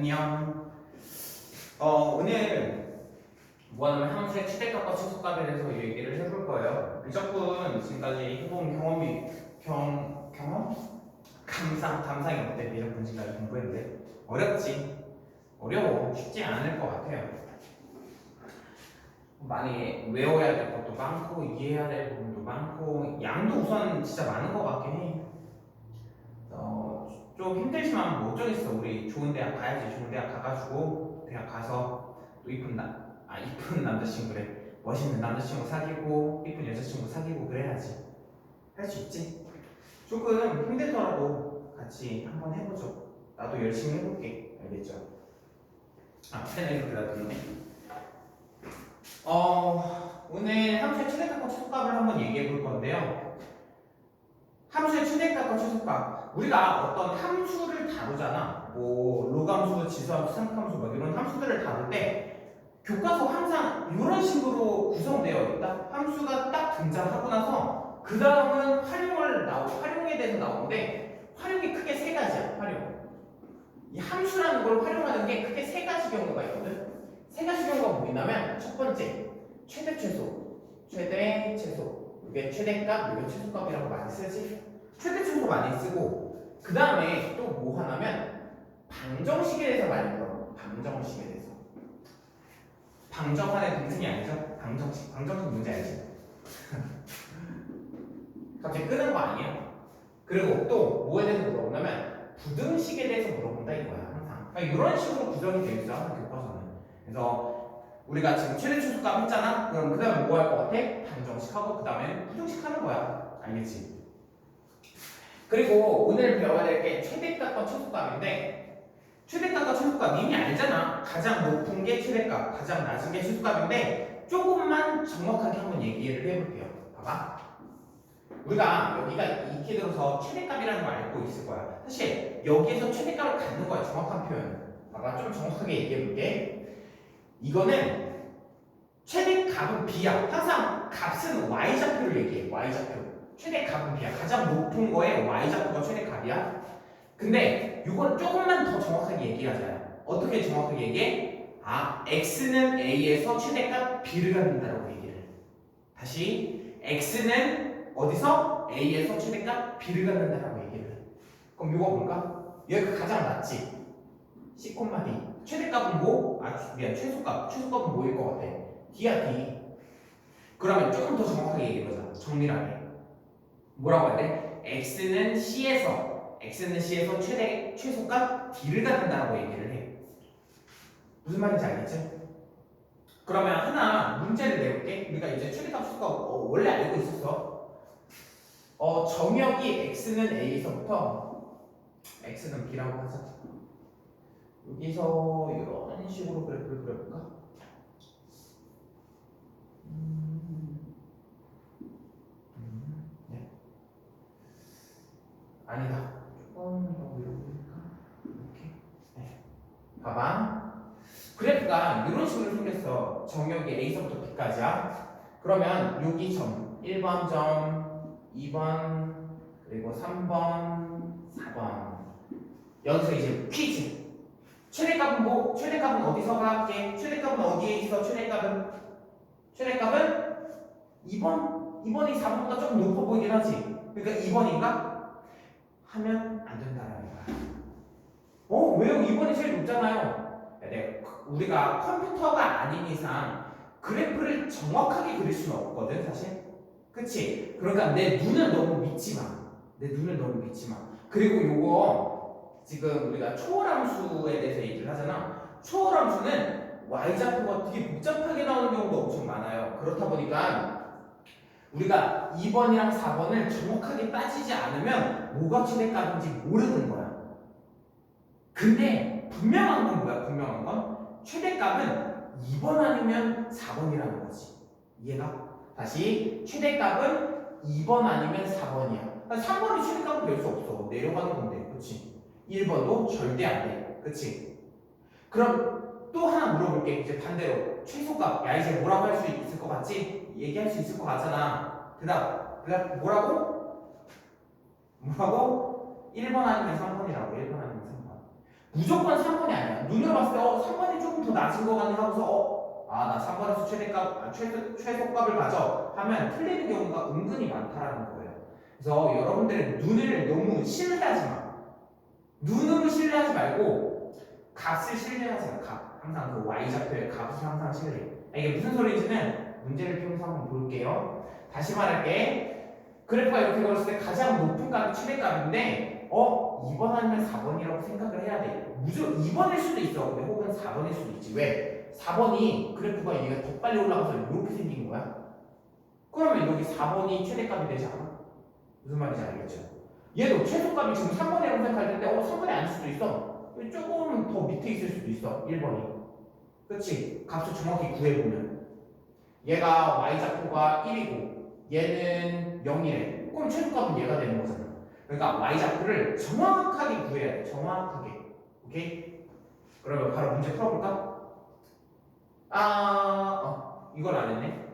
안녕. 어, 오늘 뭐하냐면 함수의 최대값과 최소값에 대해서 얘기를 해볼 거예요. 미적분 지금까지 해본 경험이 경 경험 감상 감상이 어때? 미적분 지금까지 공부했는데 어렵지? 어려워 쉽지 않을 것 같아요. 많이 외워야 될 것도 많고 이해해야 될 부분도 많고 양도 우선 진짜 많은 것 같긴 해. 어, 좀 힘들지만 뭐 어쩌겠어. 우리 좋은 대학 가야지. 좋은 대학 가가지고 대학 가서 또 이쁜 나, 아 이쁜 남자친구래. 멋있는 남자친구 사귀고 이쁜 여자친구 사귀고 그래야지. 할 수 있지. 조금 힘들더라도 같이 한번 해보죠. 나도 열심히 해볼게. 알겠죠? 아, 펜을 그다 듣네. 어, 오늘 함수의 최대값과 최소값을 한번 얘기해 볼 건데요. 함수의 최대값과 최소값. 우리가 어떤 함수를 다루잖아. 뭐 로감수, 지수함수, 삼함수 뭐 이런 함수들을 다룰 때 교과서 항상 이런 식으로 구성되어 있다. 함수가 딱 등장하고 나서 그 다음은 활용을 나오 활용에 대해서 나오는데 활용이 크게 세 가지야. 활용. 이 함수라는 걸 활용하는 게 크게 세 가지 경우가 있거든. 세 가지 경우가 뭐냐면 첫 번째 최대 최소, 최대 최소. 이게 최대값, 이게 최소값이라고 많이 쓰지. 최대 최소 많이 쓰고 그 다음에 또 뭐 하냐면 방정식에 대해서 많이 물어. 방정식에 대해서. 방정하는 동생이 아니죠? 방정식. 방정식 문제 알지? 갑자기 끄는 거 아니야? 그리고 또 뭐에 대해서 물어보냐면 부등식에 대해서 물어본다 이거야 항상. 그러니까 이런 식으로 구성이 되어 있어 항상 교과서는. 그래서 우리가 지금 최대 최소값 했잖아. 그럼 그 다음에 뭐 할 것 같아? 방정식 하고 그 다음에 부등식 하는 거야. 알겠지? 그리고 오늘 배워야 될 게 최대값과 최소값인데 최대값과 최소값 이미 알잖아. 가장 높은 게 최대값, 가장 낮은 게 최소값인데 조금만 정확하게 한번 얘기를 해볼게요. 봐봐. 우리가 여기가 이렇게 들어서 최대값이라는 걸 알고 있을 거야. 사실 여기에서 최대값을 갖는 거야. 정확한 표현. 봐봐. 좀 정확하게 얘기해볼게. 이거는 최대 값은 b야. 항상 값은 y좌표를 얘기해. y좌표. 최대 값은 b야. 가장 높은 거에 y좌표가 최대 값이야. 근데 이건 조금만 더 정확하게 얘기하자요. 어떻게 정확하게 얘기해? 아, x는 a에서 최대값 b를 갖는다라고 얘기를 해. 다시 x는 어디서 a에서 최대값 b를 갖는다라고 얘기를 해. 그럼 이거 뭔가? 얘가 가장 낮지. c, d. 최대값은 뭐? 아, 미안. 최소값. 최소값은 뭐일 것 같아? d야, d. 그러면 조금 더 정확하게 얘기해보자. 정밀하게. 뭐라고 해야 돼? x는 c에서 x는 c에서 최대 최소값 d를 갖는다라고 얘기를 해. 무슨 말인지 알겠지? 그러면 하나 문제를 내볼게. 우리가 이제 최대값 최소값 어, 원래 알고 있었어. 어 정역이 x는 a에서부터 x는 b라고 하자. 여기서 이런 식으로 그래프를 그려볼까? 음, 음, 네. 아니다. 조금 더 위로 보니까 이렇게. 네. 봐봐. 그래프가 이런 식으로 생겼어. 정역이 A서부터 B까지야. 그러면 여기 점 1번 점, 2번, 그리고 3번, 4번. 여기서 이제 퀴즈. 최대값은 뭐? 최대값은 어디서 갈게? 최대값은 어디에 있어? 최대값은? 최대값은 2번. 2번이 4번보다 조금 높아 보이긴 하지. 그러니까 2번인가? 하면 안 된다는 거야. 어, 왜요? 2번이 제일 높잖아요. 네, 우리가 컴퓨터가 아닌 이상 그래프를 정확하게 그릴 수는 없거든, 사실. 그치? 그러니까 내 눈을 너무 믿지 마. 내 눈을 너무 믿지 마. 그리고 요거 지금 우리가 초월함수에 대해서 얘기를 하잖아. 초월함수는 y좌표가 되게 복잡하게 나오는 경우가 엄청 많아요. 그렇다 보니까 우리가 2번이랑 4번을 정확하게 따지지 않으면 뭐가 최대값인지 모르는 거야. 근데 분명한 건 뭐야? 분명한 건 최대값은 2번 아니면 4번이라는 거지. 이해가? 다시 최대값은 2번 아니면 4번이야. 3번이 최대값은 될 수 없어. 내려가는 건데. 그치? 1번도 절대 안 돼. 그치? 그럼 또 하나 물어볼게. 이제 반대로. 최소값. 야, 이제 뭐라고 할 수 있을 것 같지? 얘기할 수 있을 것 같잖아. 대답. 대답 뭐라고? 뭐라고? 1번 아니면 3번이라고. 1번 아니면 3번. 무조건 3번이 아니야. 눈으로 봤을 때 어, 3번이 조금 더 낮은 거 같네 하고서 어, 아, 나 3번에서 최대값, 아, 최소, 최소값을 가져 하면 틀리는 경우가 은근히 많다라는 거예요. 그래서 여러분들의 눈을 너무 신뢰하지 마. 눈으로 신뢰하지 말고 값을 신뢰하지 마. 값. 항상 그 y좌표의 값을 항상 신뢰해. 아, 이게 무슨 소리인지는 문제를 통해서 한번 볼게요. 다시 말할게. 그래프가 이렇게 걸었을 때 가장 높은 값이 최대값인데 어? 2번 아니면 4번이라고 생각을 해야 돼. 무조건 2번일 수도 있어. 근데 혹은 4번일 수도 있지. 왜? 4번이 그래프가 얘가 더 빨리 올라가서 이렇게 생긴 거야. 그러면 여기 4번이 최대값이 되지 않아? 무슨 말인지 알겠죠? 얘도 최소값이 지금 3번이라고 생각할 텐데 어 3번이 아닐 수도 있어. 조금 더 밑에 있을 수도 있어. 1번이. 그치? 값을 정확히 구해보면 얘가 y좌표가 1이고 얘는 0이래. 그럼 최소값은 얘가 되는 거잖아. 그러니까 y좌표를 정확하게 구해야 돼. 정확하게. 오케이? 그러면 바로 문제 풀어볼까? 아, 어, 이걸 안 했네.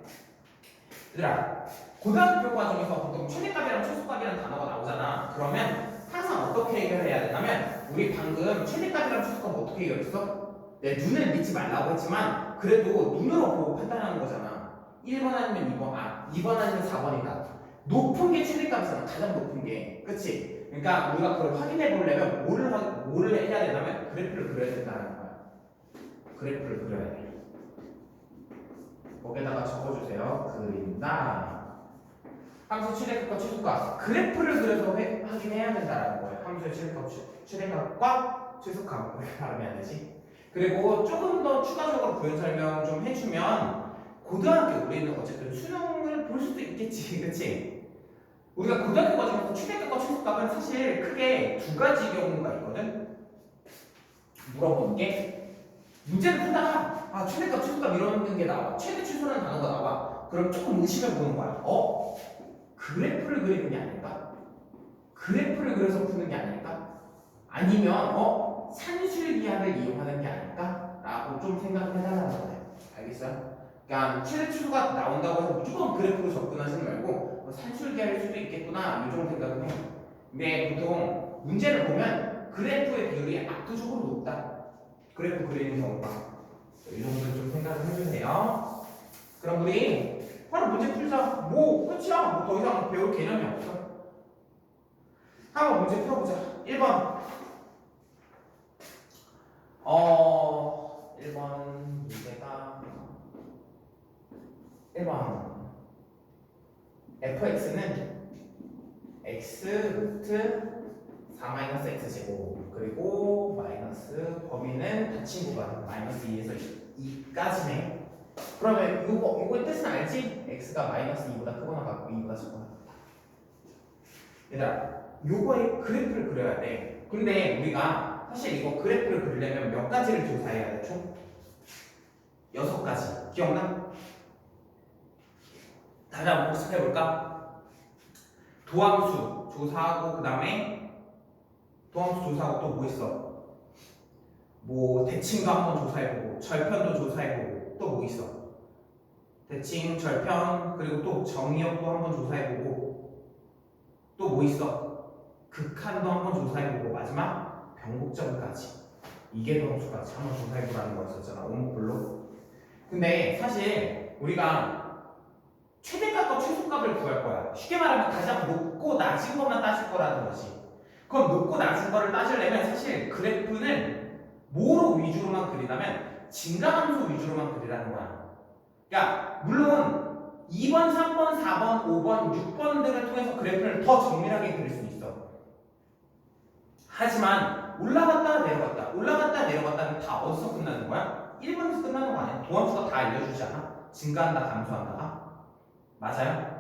얘들아, 고등학교 과정에서 보통 최대값이랑 최소값이라는 단어가 나오잖아. 그러면 항상 어떻게 해결해야 되냐면 우리 방금 최대값이랑 최소값 어떻게 해결했어? 내 눈을 믿지 말라고 했지만 그래도 눈으로 보고 판단하는 거잖아. 1번 아니면 2번, 아, 2번 아니면 4번이다. 높은 게 최대값이잖아. 가장 높은 게. 그치? 그러니까 우리가 그걸 확인해 보려면 뭐를, 확- 뭐를 해야 되냐면 그래프를 그려야 된다는 거야. 그래프를 그려야 돼. 거기다가 적어주세요. 그린다. 함수 최대값과 최소값. 그래프를 그려서 해- 확인해야 된다는 거예요. 함수의 최대값, 최- 최대값과 최소값. 왜 발음이 안 되지? 그리고 조금 더 추가적으로 부연 설명 좀 해주면 고등학교 우리는 어쨌든 수능을 볼 수도 있겠지, 그치? 우리가 고등학교 과정에서 최대값과 최소값은 사실 크게 두 가지 경우가 있거든. 물어보는 게 문제를 풀다가 아 최대값, 최소값 이런 게 나와. 최대, 최소라는 단어가 나와. 그럼 조금 의심해 보는 거야. 어? 그래프를 그리는 게 아닐까? 그래프를 그려서 푸는 게 아닐까? 아니면 어? 산술기하를 이용하는 게 아닐까? 라고 좀 생각을 해달라는 거예요. 알겠어요? 그러니까 최대 추수가 나온다고 해서 무조건 그래프로 접근하지 말고 뭐 산술기할 수도 있겠구나 이 정도 생각은 해요. 근데 보통 문제를 보면 그래프의 비율이 압도적으로 높다. 그래프 그리는 경우가 이 정도 좀 생각을 해주세요. 그럼 우리 바로 문제 풀자. 뭐 끝이야. 뭐 더 이상 배울 개념이 없어. 한번 문제 풀어보자. 1번. 어, 1번 문제가 1번 fx는 x 루트 4 x 제곱 그리고 마이너스 범위는 닫힌 구간 마이너스 2에서 2까지네 그러면 이거 이거의 뜻은 알지? x가 마이너스 2보다 크거나 같고 2보다 작거나 얘들아 요거의 그래프를 그려야 돼 근데 우리가 사실 이거 그래프를 그리려면 몇 가지를 조사해야 돼 총? 여섯 가지 기억나? 다시 한번 복습해볼까? 도함수 조사하고 그 다음에 도함수 조사하고 또 뭐 있어? 뭐 대칭도 한번 조사해보고 절편도 조사해보고 또 뭐 있어? 대칭, 절편 그리고 또 정의역도 한번 조사해보고 또 뭐 있어? 극한도 한번 조사해보고 마지막 변곡점까지 이게 도함수까지 한번 조사해보라는 거였었잖아 오목불로 근데 사실 우리가 최대값과 최소값을 구할 거야. 쉽게 말하면 가장 높고 낮은 것만 따질 거라는 거지. 그럼 높고 낮은 거를 따지려면 사실 그래프는 뭐로 위주로만 그리냐면 증가함수 위주로만 그리라는 거야. 그러니까 물론 2번, 3번, 4번, 5번, 6번들을 통해서 그래프를 더 정밀하게 그릴 수 있어. 하지만 올라갔다 내려갔다, 올라갔다 내려갔다는 다 어디서 끝나는 거야? 1번에서 끝나는 거 아니야? 도함수가 다 알려주지 않아? 증가한다, 감소한다가? 맞아요?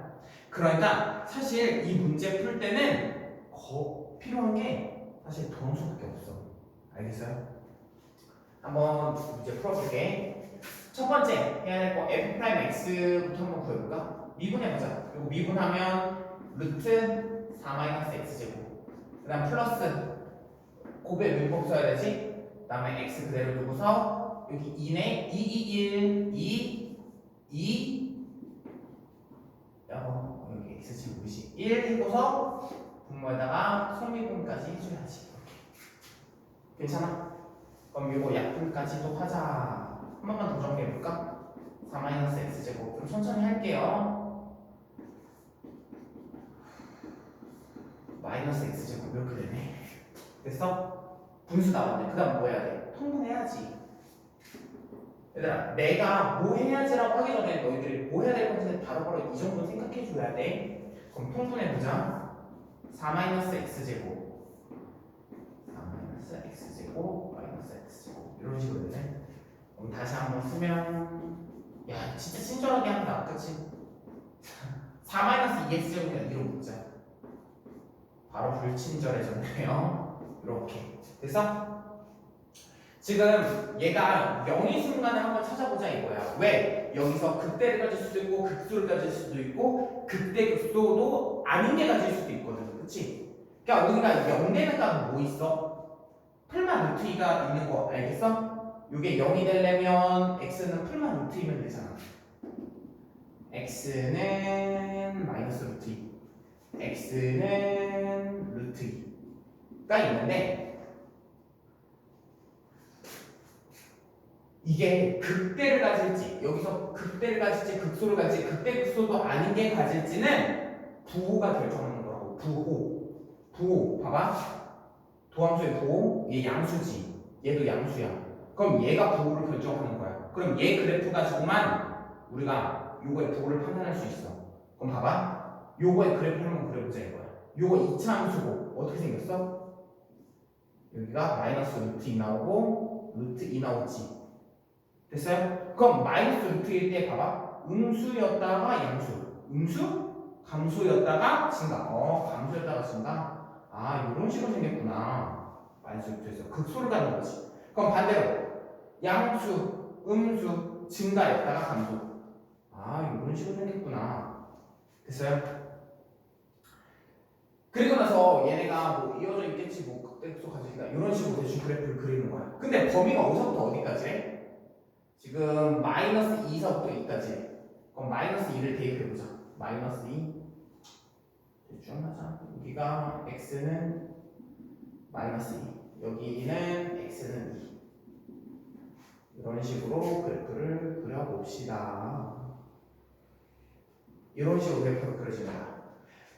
그러니까 사실 이 문제 풀 때는 거 필요한 게 사실 도함수밖에 없어. 알겠어요? 한번 문제 풀어볼게. 첫 번째 해야 될거 f 프라임 x부터 한번 구해볼까? 미분해보자. 그리고 미분하면 루트 4 x 제곱. 그다음 플러스 곱의 문법 써야 되지. 그다음에 x 그대로 두고서 여기 2네 2, 2, 1, 2, 2 어, 여기 x제곱이지 1 해고서 분모에다가 성미분까지 해줘야지 괜찮아? 그럼 이거 약분까지도 하자. 한 번만 더 정리해볼까? 4-x제곱. 좀 천천히 할게요. 마이너스 x제곱 이렇게 되네. 됐어? 분수 나왔네. 그 다음 뭐 해야 돼? 통분해야지. 얘들아, 내가 뭐 해야지라고 하기 전에 너희들이 뭐 해야 될 건지 바로바로 이 정도 생각해 줘야 돼. 그럼 통분해보자. 4-x제곱. 4 x제곱 마이너스 x제곱 이런 식으로 되네 그럼 다시 한번 쓰면 야 진짜 친절하게 한다 그치? 4 마이너스 2x제곱이니까 이로 묶자 바로 불친절해졌네요 이렇게 됐어? 지금 얘가 0의 순간에 한번 찾아보자 이거야 왜? 여기서 극대를 가질 수도 있고 극소를 가질 수도 있고 극대 극소도 아닌 게 가질 수도 있거든 그치? 그러니까 우리가 0 되는 값은 뭐 있어? 풀만 루트 2가 있는 거 알겠어? 이게 0이 되려면 x는 풀만 루트 2면 되잖아. x는 마이너스 루트 2, x는 루트 2가 있는데 이게 극대를 가질지 여기서 극대를 가질지 극소를 가질지 극대 극소도 아닌 게 가질지는 부호가 결정하는 거라고. 부호. 부호. 봐봐 도함수의 부호, 얘 양수지. 얘도 양수야. 그럼 얘가 부호를 결정하는 거야. 그럼 얘 그래프 가지고만 우리가 요거의 부호를 판단할 수 있어. 그럼 봐봐. 요거의 그래프를 한번 그려보자 이거야. 요거 2차 함수고 어떻게 생겼어? 여기가 마이너스 루트 2 나오고 루트 2 나오지. 됐어요? 그럼 마이너스 루트일 때 봐봐. 음수였다가 양수. 음수? 감수였다가 증가. 어, 감수였다가 증가. 아 이런 식으로 생겼구나. 만수부터해서 극소를 가는 거지. 그럼 반대로 양수, 음수, 증가였다가 감소. 아 이런 식으로 생겼구나. 됐어요? 그리고 나서 얘네가 뭐 이어져 있겠지 뭐 극대극소 가진다 이런 식으로 대충 그래프를 그리는 거야. 근데 범위가 어디서부터 어디까지? 해? 지금 마이너스 2서부터 2까지. 해 그럼 마이너스 2를 대입해보자. 마이너스 2 하자. 여기가 x는 마이너스 2, 여기는 x는 2. 이런 식으로 그래프를 그려봅시다. 이런 식으로 그래프가 그려지는 거야.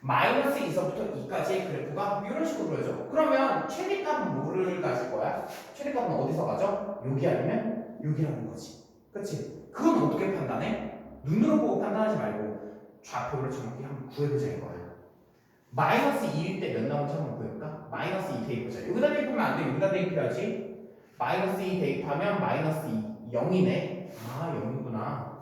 마이너스 2서부터 2까지의 그래프가 이런 식으로 그려져. 그러면 최대값은 뭐를 가질 거야? 최대값은 어디서 가죠? 여기 아니면 여기라는 거지. 그치? 그건 어떻게 판단해? 눈으로 보고 판단하지 말고 좌표를 정확히 한번 구해보자 이거야. 마이너스 2일 때 몇 나오는지 한번 보여볼까? 마이너스 2 대입하자. 여기다 대입하면 안 돼. 여기다 대입해야지. 마이너스 2 대입하면 마이너스 2. 0이네. 아, 0이구나.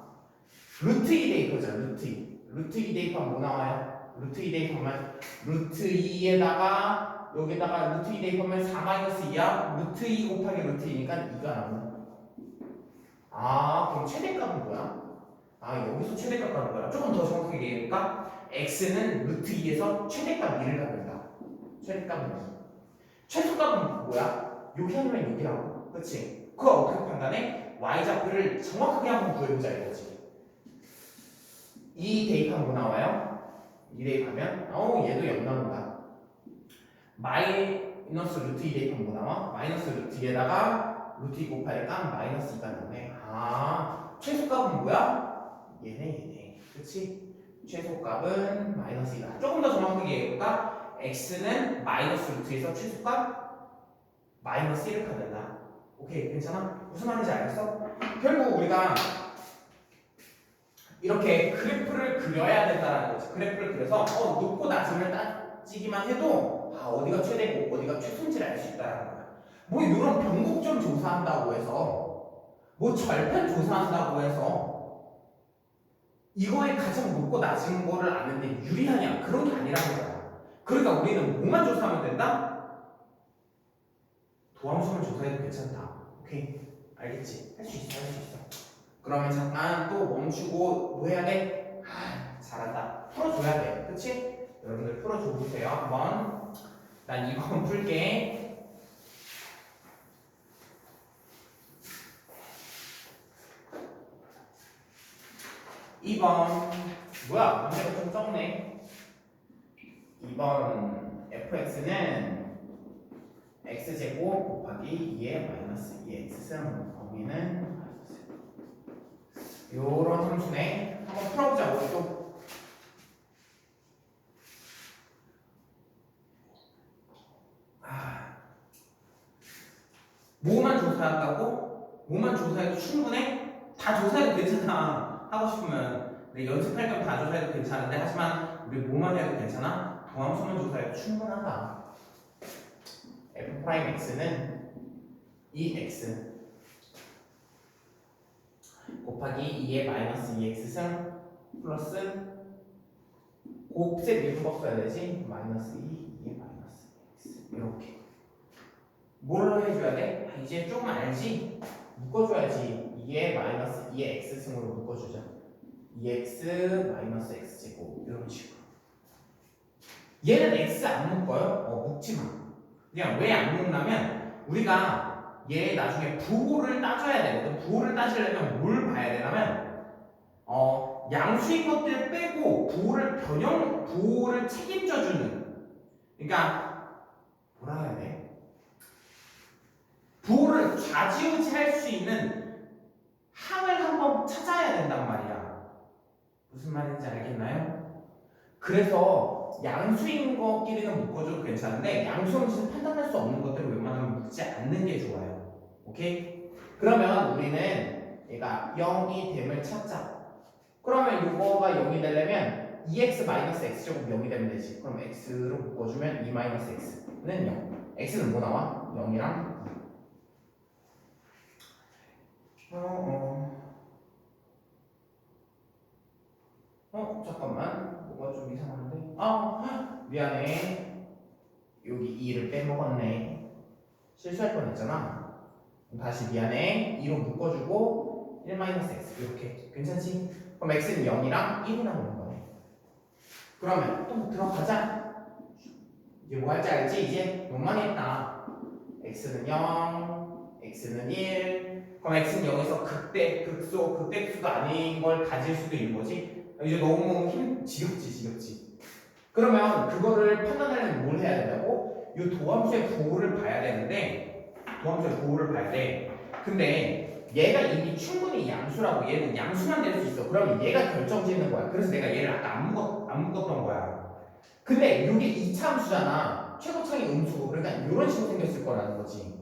루트 2 대입하자. 루트 2. 루트 2 대입하면 뭐 나와요? 루트 2 대입하면 루트 2에다가 여기다가 루트 2 대입하면 4 마이너스 2야. 루트 2 곱하기 루트 2니까 2가 나오네. 아, 그럼 최대값은 뭐야? 아, 여기서 최대값 가는 거야. 조금 더 정확하게 얘기해볼까? X는 루트 2에서 최대값 2를 갖는다. 최대값은 2. 최소값은 뭐야? 여기 아니면 여기라고. 그치? 그거 어떻게 판단해? y좌표를 정확하게 한번 구해보자 이거지. 2 대입하면 뭐 나와요? 2 대입하면 어 얘도 0 나온다. 마이너스 루트 2 대입하면 뭐 나와? 마이너스 루트 2에다가 루트 2 곱하니까 마이너스 2가 나오네. 아 최소값은 뭐야? 얘네 얘네. 그치? 최소값은 마이너스 2다. 조금 더 정확하게 얘기해볼까? x는 마이너스 루트에서 최소값 마이너스 1을 갖는다. 오케이, 괜찮아? 무슨 말인지 알겠어? 결국 우리가 이렇게 그래프를 그려야 된다는 거지. 그래프를 그려서 어, 높고 낮음을 따지기만 해도 아, 어디가 최대고 어디가 최소인지를 알 수 있다는 거야. 뭐 이런 변곡점 조사한다고 해서 뭐 절편 조사한다고 해서 이거에 가장 높고 낮은 거를 아는데 유리하냐? 그런 게 아니라는 거야. 그러니까 우리는 뭐만 조사하면 된다? 도함수만 조사해도 괜찮다. 오케이. 알겠지? 할 수 있어, 할 수 있어. 그러면 잠깐 또 멈추고 뭐 해야 돼? 아, 잘한다. 풀어줘야 돼. 그치? 여러분들 풀어줘 보세요. 한번. 난 이번 풀게. 이번 뭐야 문제가 좀 적네. 2번 fx는 x제곱 x제곱 곱하기 2의 마이너스 2x승 범위는 요런 함수네. 한번 풀어보자 우리 또 아, 뭐만 조사한다고? 뭐만 조사해도 충분해? 다 조사해도 괜찮아 하고 싶으면 내 연습할 겸다 조사해도 괜찮은데 하지만 우리 뭐만 해도 괜찮아? 도함수만 조사해도 충분하다 f 프라임 x는 2x 곱하기 2의 마이너스 2x승 플러스 곱셈 미분법 써야 되지 마이너스 2, 2의 마이너스 x 이렇게 뭘로 해줘야 돼? 아, 이제 조금 알지? 묶어줘야지 2의 마이너스 2의 x승으로 묶어주자 2x 마이너스 x제곱 이런 식으로 얘는 x 안 묶어요? 어 묶지 마 그냥 왜 안 묶냐면 우리가 얘 나중에 부호를 따져야 되거든. 부호를 따지려면 뭘 봐야 되냐면 어 양수인 것들 빼고 부호를 변형 부호를 책임져 주는 그러니까 뭐라 해야 돼? 부호를 좌지우지할 수 있는 항을 한번 찾아야 된단 말이야. 무슨 말인지 알겠나요? 그래서 양수인 것끼리는 묶어줘도 괜찮은데 양수인지는 판단할 수 없는 것들을 웬만하면 묶지 않는 게 좋아요. 오케이? 그러면 우리는 얘가 0이 됨을 찾자. 그러면 이거가 0이 되려면 2x x제곱 0이 되면 되지. 그럼 x로 묶어주면 2 x는 0. x는 뭐 나와? 0이랑 2. 어, 잠깐만. 뭐가 좀 이상한데? 아, 미안해. 여기 2를 빼먹었네. 실수할 뻔 했잖아. 그럼 다시 미안해. 2로 묶어주고 1-x 이렇게 괜찮지? 그럼 x는 0이랑 1이 나오는 거네. 그러면 또 들어가자. 이제 뭐 할지 알지? 이제 너만 했다. x는 0, x는 1. 그럼 x는 0에서 극대, 극소, 극대수가 아닌 걸 가질 수도 있는 거지. 이제 너무 힘 지겹지, 지겹지. 그러면 그거를 판단하려면 뭘 해야 된다고? 이 도함수의 부호를 봐야 되는데 도함수의 부호를 봐야 돼. 근데 얘가 이미 충분히 양수라고 얘는 양수만 될 수 있어. 그러면 얘가 결정짓는 거야. 그래서 내가 얘를 아까 안 묶었 안 묶었던 거야. 근데 이게 2차 함수잖아. 최고창이 음수고 그러니까 이런 식으로 생겼을 거라는 거지.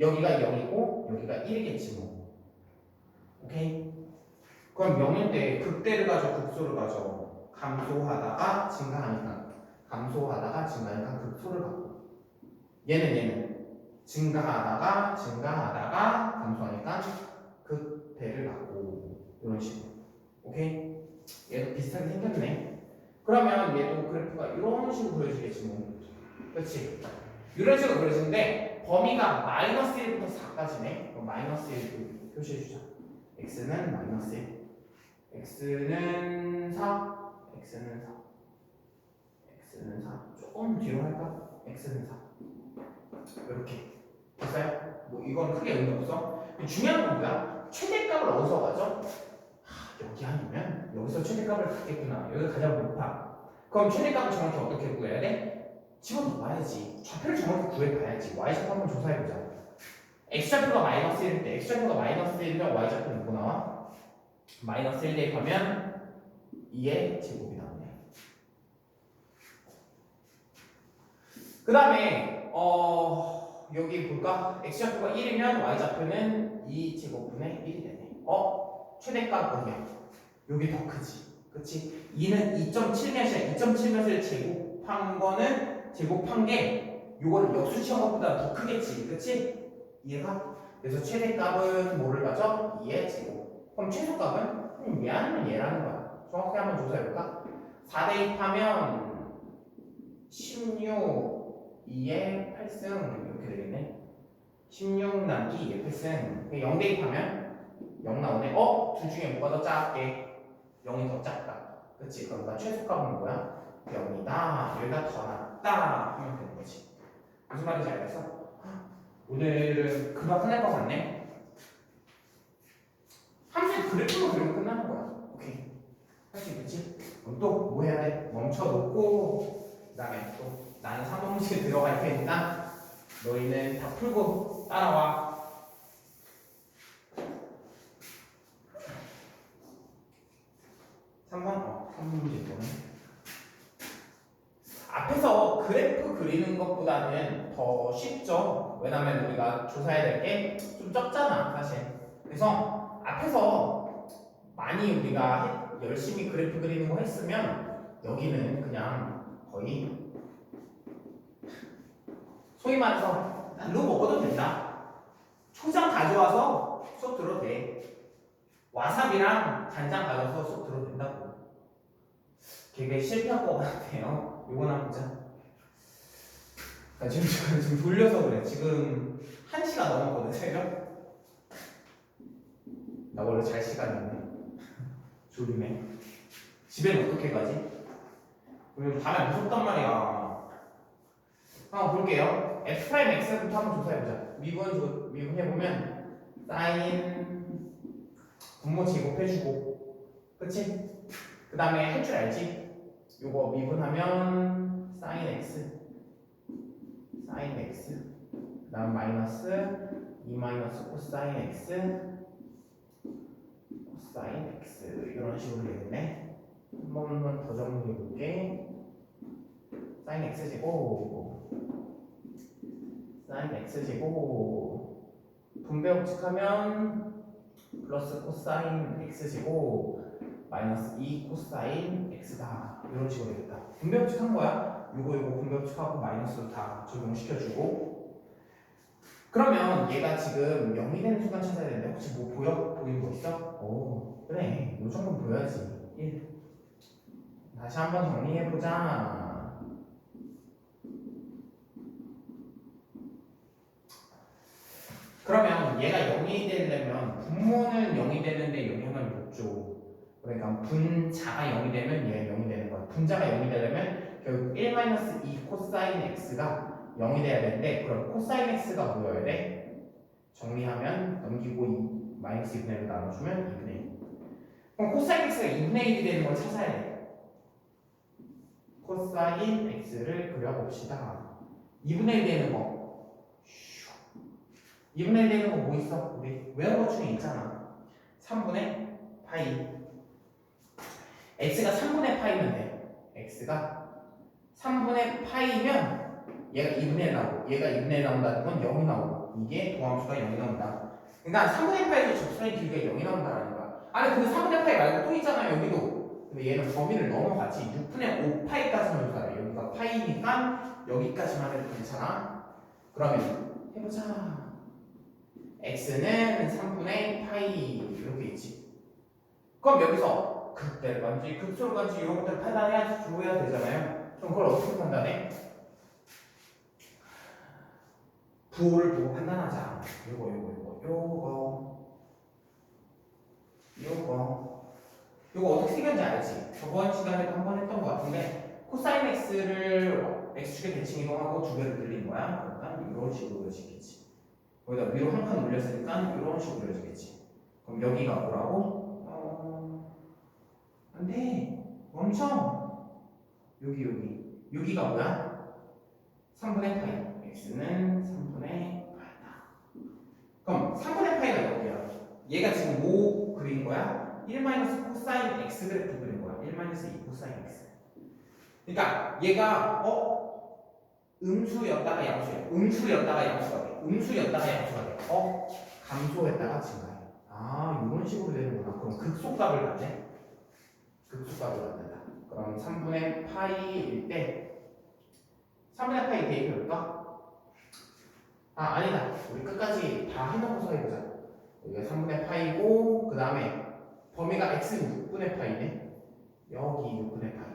여기가 0이고 여기가 1이겠지 뭐. 오케이? 그럼 0일 때 극대를 가져 극소를 가져. 감소하다가 증가하니까. 감소하다가 증가하니까 극소를 갖고. 얘는 얘는. 증가하다가 증가하다가 감소하니까 극대를 갖고. 이런 식으로. 오케이? 얘도 비슷하게 생겼네. 그러면 얘도 그래프가 이런 식으로 그려지겠지 뭐. 그렇지 이런 식으로 그려지는데 범위가 마이너스 1부터 4까지네 그럼 마이너스 1 표시해주자 x는 마이너스 1 x는 4 x는 4 x는 4 조금 뒤로 할까? x는 4 이렇게 됐어요? 뭐 이건 크게 의미 없어 중요한 건 뭐야? 최대값을 어디서 가죠? 하, 여기 아니면 여기서 최대값을 갖겠구나 여기가 가장 높아 그럼 최대값을 정확히 어떻게 구해야 돼? 집어넣어야지 좌표를 정확히 구해봐야지 y좌표 한번 조사해보자 x좌표가 마이너스 1일 때 x좌표가 마이너스 1이면 y좌표는 뭐 나와? 마이너스 1 대입하면 2의 제곱이 나오네. 그 다음에 어 여기 볼까? x좌표가 1이면 y좌표는 2 제곱분의 1이 되네. 어 최대값 뭐냐? 여기 더 크지. 그치? 2는 2.7몇이야. 2.7몇을 제곱한 거는 제곱한 게 요거는 역수치한 것보다 더 크겠지. 그치? 이해가? 그래서 최대값은 뭐를 가져? 2의 제곱. 그럼 최소값은? 얘 아니면 얘라는 거야. 정확히 한번 조사해볼까? 4 대입하면 16, 2의 8승 이렇게 되겠네. 16 나누기 2의 8승. 0 대입하면 0 나오네. 어? 둘 중에 뭐가 더 작게? 0이 더 작다. 그치? 나 최소값은 뭐야? 0이다. 여기가 더 낫다. 하면 되는 거지. 무슨 말인지 알겠어? 오늘은 금방 끝날 것 같네. 함수 그래프만 그리면 끝나는 거야. 오케이. 할 수 있겠지? 그럼 또 뭐 해야 돼? 멈춰 놓고 그다음에 또 나는 3번문제 들어갈 테니까 너희는 다 풀고 따라와. 3번? 어, 3번 문제 이거는. 앞에서 그리는 것보다는 더 쉽죠. 왜냐면 우리가 조사해야 될 게 좀 적잖아, 사실. 그래서 앞에서 많이 우리가 해- 열심히 그래프 그리는 거 했으면 여기는 그냥 거의 소위 말해서 날로 먹어도 된다. 초장 가져와서 수업 들어도 돼. 와사비랑 간장 가져와서 수업 들어도 된다고. 되게 실패한 것 같아요. 한번 보자. 나 지금, 지금, 돌려서 그래. 지금 1시간 넘었거든, 새벽. 나 원래 잘 시간이었네. 졸리네. 집에는 어떻게 가지? 그러면 밤에 무섭단 말이야. 한번 볼게요. f 프라임 x부터 한번 조사해보자. 미분, 조- 미분 해보면, 사인, 분모 제곱해주고, 그치? 그 다음에 할 줄 알지? 요거 미분하면, 사인 x, 사인 x, 그 다음 마이너스, 2 마이너스 코사인 x, 코사인 x, 이런 식으로 되겠네. 한 번만 더 정리해 볼게. 사인 x 제곱, 사인 x 제곱, 분배 법칙하면 플러스 코사인 x 제곱 마이너스 2 코사인 x다 이런 식으로 되겠다. 분배 법칙 한 거야. 요거 요거 분배 법칙하고 마이너스도 다 적용시켜주고. 그러면 얘가 지금 0이 되는 순간 찾아야 되는데 혹시 뭐 보여 보이는 거 있어? 오 그래 요 정도 보여야지. 1. 다시 한번 정리해 보자. 그러면 얘가 0이 되려면 분모는 0이 되는데 영향을 못 줘. 그러니까 분자가 0이 되면 얘가 0이 되는 거야. 분자가 0이 되려면 결국 1-2 코사인 x가 0이 돼야 되는데 그럼 코사인 x가 뭐여야 돼? 정리하면 넘기고 2 마이너스 2분의 1로 나눠주면 2분의 1. 그럼 코사인 x가 2분의 1이 되는 걸 찾아야 돼. 코사인 x를 그려봅시다. 2분의 1 되는 거. 2분의 1 되는 거 뭐 있어? 우리 외운 것 중에 있잖아. 3분의 파이. x가 3분의 파이면 돼. x가 3분의 파이면 얘가 2분의 1 나오고 얘가 2분의 1 나온다는 건 0이 나오고 이게 도함수가 0이 나온다. 그러니까 3분의 파이에서 접선의 길이가 0이 나온다는 거야. 아니 그 3분의 파이 말고 또 있잖아 여기도. 근데 얘는 범위를 넘어갔지. 6분의 5파이까지만 조사해. 여기가 파이니까 여기까지만 해도 괜찮아. 그러면 해보자. x는 3분의 파이 이렇게 있지. 그럼 여기서 극대를 간지 극소를 간지 이런 것들 판단해야 줘야 되잖아요. 그럼 그걸 어떻게 판단해? 부호를 보고 판단하자. 요거 요거 요거 요거 요거 요거 어떻게 생겼는지 알지? 저번 시간에도 한 번 했던 것 같은데 코사인 x를 x축에 대칭 이동하고 두 배로 늘린 거야. 그러니까 이런 식으로 그려지겠지. 거기다 위로 한 칸 올렸으니까 이런 식으로 그려지겠지. 그럼 여기가 뭐라고? 어... 안 돼. 멈춰. 여기 여기. 여기가 뭐야? 3분의 파이. x는 3분의 파이다. 그럼 3분의 파이가 여기야. 얘가 지금 뭐 그린 거야? 1 마이너스 코사인 x 그래프 그린 거야. 1 마이너스 2 코사인 x. 그러니까 얘가 어 음수였다가 양수야. 음수였다가 양수가 돼. 음수였다가 양수가 돼. 어 감소했다가 증가해. 아 이런 식으로 되는구나. 그럼 극소값을 갖네. 극소값을 갖는다. 그럼 3분의 파이일 때 3분의 파이 대입해볼까? 아 아니다. 우리 끝까지 다 해놓고서 해보자. 여기가 3분의 파이고 그 다음에 범위가 x는 6분의 파이네. 여기 6분의 파이.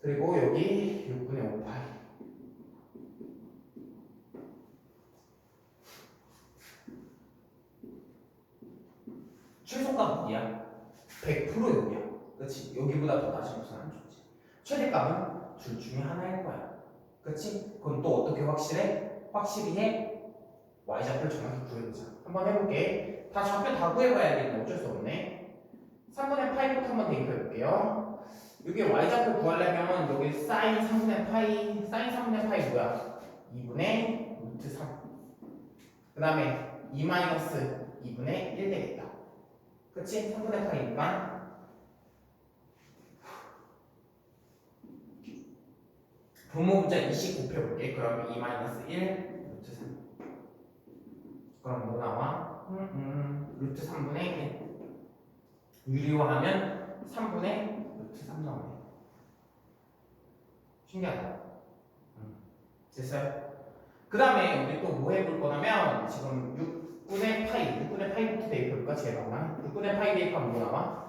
그리고 여기 6분의 5파이. 최소값 어디야? 100% 여기야. 그렇지? 여기보다 더 낮은 것은 안 좋지. 최대값은 둘 중에 하나일 거야. 그렇지? 그럼 또 어떻게 확실해? 확실히 해. y좌표를 정확히 구해보자. 한번 해볼게. 다 좌표 다 구해봐야 되는데 어쩔 수 없네. 3분의 파이부터 한번 대입해볼게요. 여기 y좌표 구하려면 여기 사인 3분의 파이 사인 3분의 파이 뭐야? 2분의 루트 3. 그 다음에 2 마이너스 2분의 1 되겠다. 그치? 3분의 파이니까 분모 분자 20 곱해볼게. 그러면 2 마이너스 1 루트 3. 그럼 뭐 나와? 음, 음, 루트 3분의 1. 유리화하면 3분의 루트 3 나오네. 신기하다. 음, 됐어요? 그 다음에 우리 또 뭐 해볼 거냐면 지금 6 분의 파이, 6분의 파이부터 대입해볼까? 많아. 6분의 파이 대입하면 뭐 나와?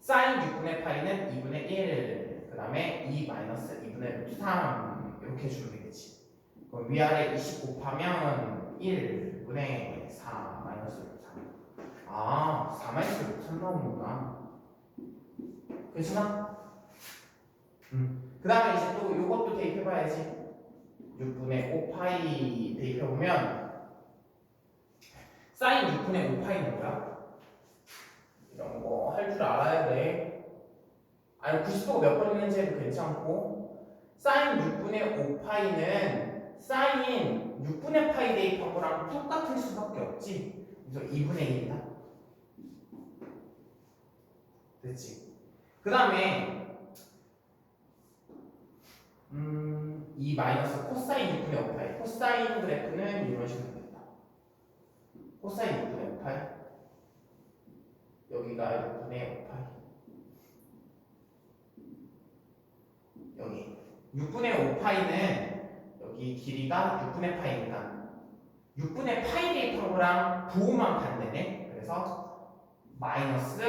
사인 6분의 파이는 2분의 1. 그 다음에 2 마이너스 2분의 루트 3 이렇게 해주면 되겠지. 그럼 위아래 20 곱하면 1분의 4 마이너스 루트 3. 아, 4 마이너스 루트 3 나오는구나. 괜찮아? 음. 그 다음에 이제 또 요것도 대입해봐야지. 6분의 5파이 대입해보면 사인 6분의 5파이는 뭐야? 이런 거 할 줄 알아야 돼. 아니 90도가 몇 번 있는지 해도 괜찮고 사인 6분의 5파이는 사인 6분의 파이 대입한 거랑 똑같을 수밖에 없지. 그래서 2분의 1이다. 됐지? 그 다음에 음, 이 마이너스 코사인 6분의 5파이 코사인 그래프는 이런 식으로. 코사인 6분의 5파이 여기가 6분의 5파이 여기. 6분의 5파이는 여기 길이가 6분의 파이니까 6분의 파이 거랑 부호만 반대네. 그래서 마이너스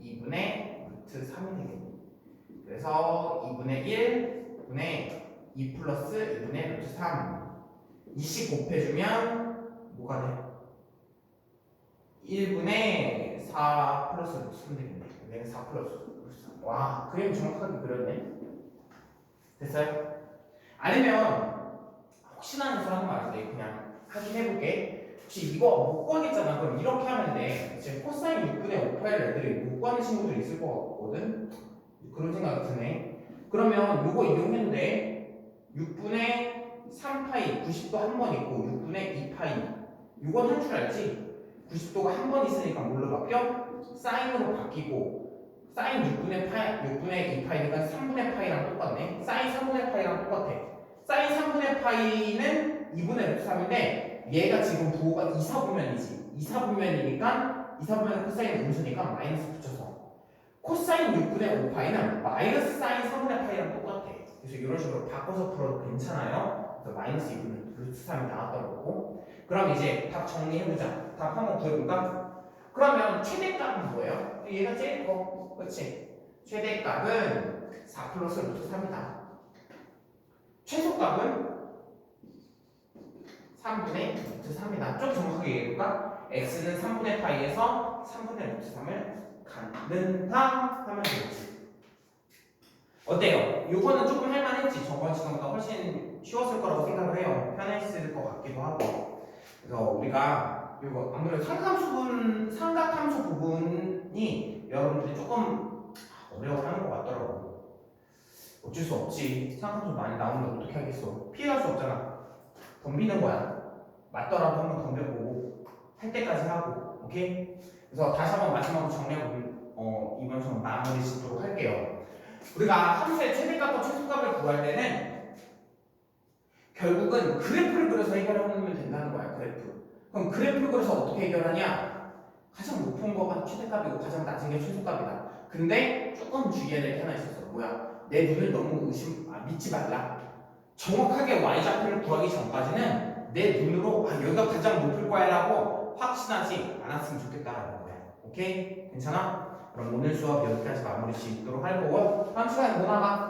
2분의 루트 3이 되겠네. 그래서 2분의 1 분의 2 플러스 2분의 루트 3 20 곱해주면 뭐가 돼? 1분의 4 플러스 3 되겠네 여기는 4 플러스 루트 3 와, 그림 정확하게 그렸네. 됐어요? 아니면 혹시나 하는 말인데 그냥 확인해볼게. 혹시 이거 못 구하겠잖아. 그럼 이렇게 하면 돼. 지금 코사인 6분의 5파일 애들이 못 구하는 친구들이 있을 것 같거든? 그런 생각이 드네. 그러면 요거 이용했는데 6분의 3파이 90도 한 번 있고 6분의 2파이. 요건 할줄 알지? 90도가 한 번 있으니까 뭘로 바뀌어? 사인으로 바뀌고 사인 6분의 파이 6분의 2파이니까 3분의 파이랑 똑같네 사인 3분의 파이랑 똑같아 사인 3분의 파이는 2분의 루트 3인데 얘가 지금 부호가 2, 4분면이지 2, 4분면이니까 2, 4분면 코사인 음수니까 마이너스 붙여서 코사인 6분의 5파이는 마이너스 사인 3분의 파이랑 똑같아. 그래서 이런 식으로 바꿔서 풀어도 괜찮아요. 그래서 마이너스 2분의 루트 3이 나왔다고 그러고 그럼 이제 답 정리해보자. 답 한번 구해볼까? 그러면 최대값은 뭐예요? 얘가 제일 커. 그렇지? 최대값은 4 플러스 루트 3이다. 최소값은 3분의 루트 3이다. 좀 정확하게 얘기해볼까? x는 3분의 파이에서 3분의 루트 3을 갖는다 하면 되겠지. 어때요? 요거는 조금 할만했지. 저번 시간보다 훨씬 쉬웠을 거라고 생각을 해요. 편했을 것 같기도 하고. 그래서 우리가 이거 아무래도 삼각함수 삼각함수 부분이 여러분들이 조금 어려워하는 것 같더라고. 어쩔 수 없지. 삼각함수 많이 나오는데 어떻게 하겠어? 피해갈 수 없잖아. 덤비는 거야. 맞더라도 한번 덤벼보고 할 때까지 하고. 오케이? 그래서 다시 한번 마지막으로 정리하고 어, 이번 시간 마무리 짓도록 할게요. 우리가 함수의 최대값과 최소값을 구할 때는 결국은 그래프를 그려서 해결하면 된다는 거야. 그래프. 그럼 그래프를 그려서 어떻게 해결하냐? 가장 높은 거가 최대값이고 가장 낮은 게 최소값이다. 근데 조금 주의해야 될 게 하나 있었어. 뭐야? 내 눈을 너무 의심, 아, 믿지 말라. 정확하게 y좌표를 구하기 전까지는 내 눈으로 아, 여기가 가장 높을 거야라고 확신하지 않았으면 좋겠다라는 거야. 오케이? 괜찮아? 그럼 오늘 수업 여기까지 마무리 짓도록 할 거고 다음 시간에 뭐 나가?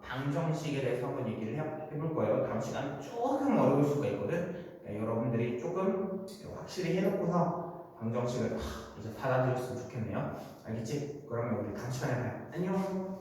방정식에 대해서 한번 얘기를 해- 해볼 거예요. 다음 시간 조금 어려울 수가 있거든. 그러니까 여러분들이 조금 확실히 해놓고서 방정식을 하, 이제 받아들였으면 좋겠네요. 알겠지? 그러면 우리 다음 시간에 봐요. 안녕.